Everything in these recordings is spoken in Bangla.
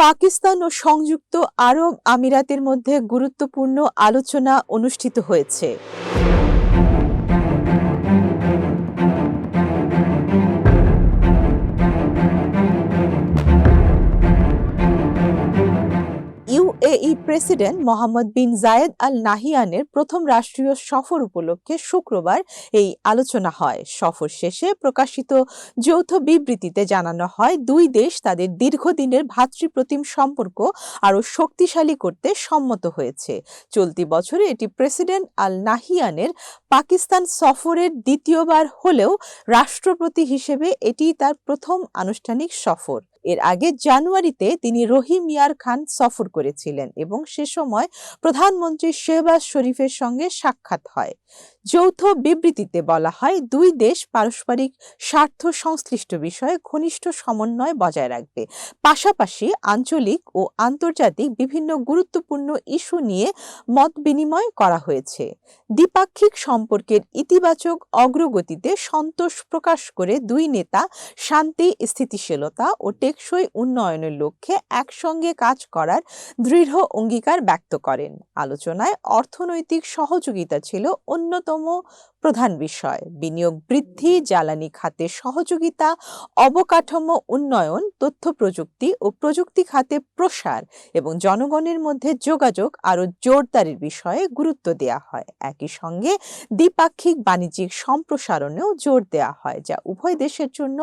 পাকিস্তান ও সংযুক্ত আরব আমিরাতের মধ্যে গুরুত্বপূর্ণ আলোচনা অনুষ্ঠিত হয়েছে। President Mohammed bin Zayed Al নাহিয়ানের প্রথম রাষ্ট্রীয় সফর উপলক্ষে শুক্রবার এই আলোচনা হয়। সফর শেষে প্রকাশিত যৌথ বিবৃতিতে জানানো হয়, দুই দেশ তাদের দীর্ঘদিনের ভ্রাতৃপ্রতিম সম্পর্ক আরও শক্তিশালী করতে সম্মত হয়েছে। চলতি বছরে এটি প্রেসিডেন্ট আল নাহিয়ানের পাকিস্তান সফরের দ্বিতীয়বার হলেও রাষ্ট্রপতি হিসেবে এটি তার প্রথম আনুষ্ঠানিক সফর। এর আগে জানুয়ারিতে তিনি রহিম ইয়ার খান সফর করেছিলেন এবং সে সময় প্রধানমন্ত্রী শেহবাজ শরীফের সঙ্গে সাক্ষাৎ হয়। যৌথ বিবৃতিতে বলা হয়, দুই দেশ পারস্পরিক স্বার্থ সংশ্লিষ্ট বিষয়ে ঘনিষ্ঠ সমন্বয় বজায় রাখবে। পাশাপাশি আঞ্চলিক ও আন্তর্জাতিক বিভিন্ন গুরুত্বপূর্ণ ইস্যু নিয়ে মত বিনিময় করা হয়েছে। দ্বিপাক্ষিক সম্পর্কের ইতিবাচক অগ্রগতিতে সন্তোষ প্রকাশ করে দুই নেতা শান্তি, স্থিতিশীলতা ও টেকসই উন্নয়নের লক্ষ্যে একসঙ্গে কাজ করার দৃঢ় অঙ্গীকার ব্যক্ত করেন। আলোচনায় অর্থনৈতিক সহযোগিতা ছিল অন্যতম প্রধান বিষয়। বিনিয়োগ বৃদ্ধি, জ্বালানি খাতে সহযোগিতা, অবকাঠামো উন্নয়ন, তথ্য প্রযুক্তি ও প্রযুক্তি খাতে প্রসার এবং জনগণের মধ্যে যোগাযোগ আরও জোরদারের বিষয়ে গুরুত্ব দেওয়া হয়। একই সঙ্গে দ্বিপাক্ষিক বাণিজ্যিক সম্প্রসারণেও জোর দেওয়া হয়, যা উভয় দেশের জন্য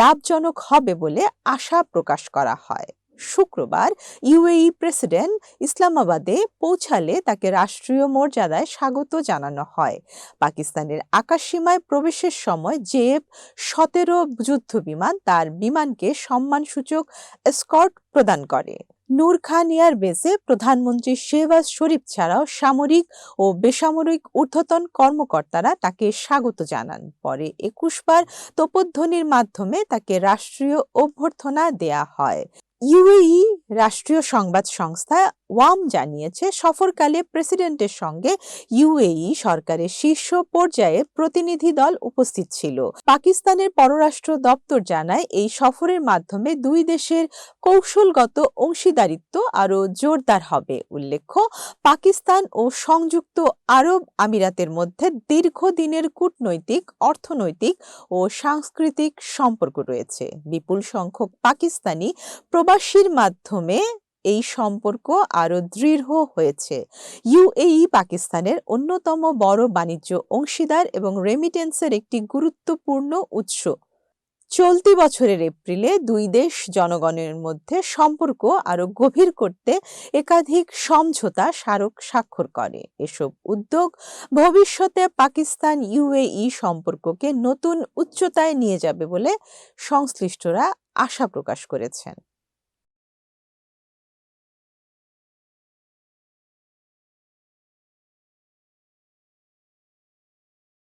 লাভজনক হবে বলে আশা প্রকাশ করা হয়। শুক্রবার ইউএই প্রেসিডেন্ট ইসলামাবাদে পৌঁছালে তাকে রাষ্ট্রীয় মর্যাদায় স্বাগত জানানো হয়। পাকিস্তানের আকাশসীমায় প্রবেশের সময় জেএফ সতেরো যুদ্ধ বিমান তার বিমানকে সম্মানসূচক স্কট প্রদান করে। নূর খান এয়ার বেসে প্রধানমন্ত্রী শেহবাজ শরীফ ছাড়াও সামরিক ও বেসামরিক ঊর্ধ্বতন কর্মকর্তারা তাকে স্বাগত জানান। পরে একুশবার তোপধ্বনির মাধ্যমে তাকে রাষ্ট্রীয় অভ্যর্থনা দেয়া হয়। ইউএই রাষ্ট্রীয় সংবাদ সংস্থা ওয়াম জানিয়েছে, সফরকালে প্রেসিডেন্টের সঙ্গে ইউএই সরকারের শীর্ষ পর্যায়ে প্রতিনিধি দল উপস্থিত ছিল। পাকিস্তানের পররাষ্ট্র দপ্তর জানায়, এই সফরের মাধ্যমে দুই দেশের কৌশলগত অংশীদারিত্ব আরও জোরদার হবে। উল্লেখ্য, পাকিস্তান ও সংযুক্ত আরব আমিরাতের মধ্যে দীর্ঘদিনের কূটনৈতিক, অর্থনৈতিক ও সাংস্কৃতিক সম্পর্ক রয়েছে। বিপুল সংখ্যক পাকিস্তানি প্রবাসীর মাধ্যমে এই সম্পর্ক আরও দৃঢ় হয়েছে। ইউএই পাকিস্তানের অন্যতম বড় বাণিজ্য অংশীদার এবং রেমিটেন্সের একটি গুরুত্বপূর্ণ উৎস। চলতি বছরের এপ্রিলে দুই দেশ জনগণের মধ্যে সম্পর্ক আরও গভীর করতে একাধিক সমঝোতা স্মারক স্বাক্ষর করে। এসব উদ্যোগ ভবিষ্যতে পাকিস্তান ইউএই সম্পর্ককে নতুন উচ্চতায় নিয়ে যাবে বলে সংশ্লিষ্টরা আশা প্রকাশ করেছেন।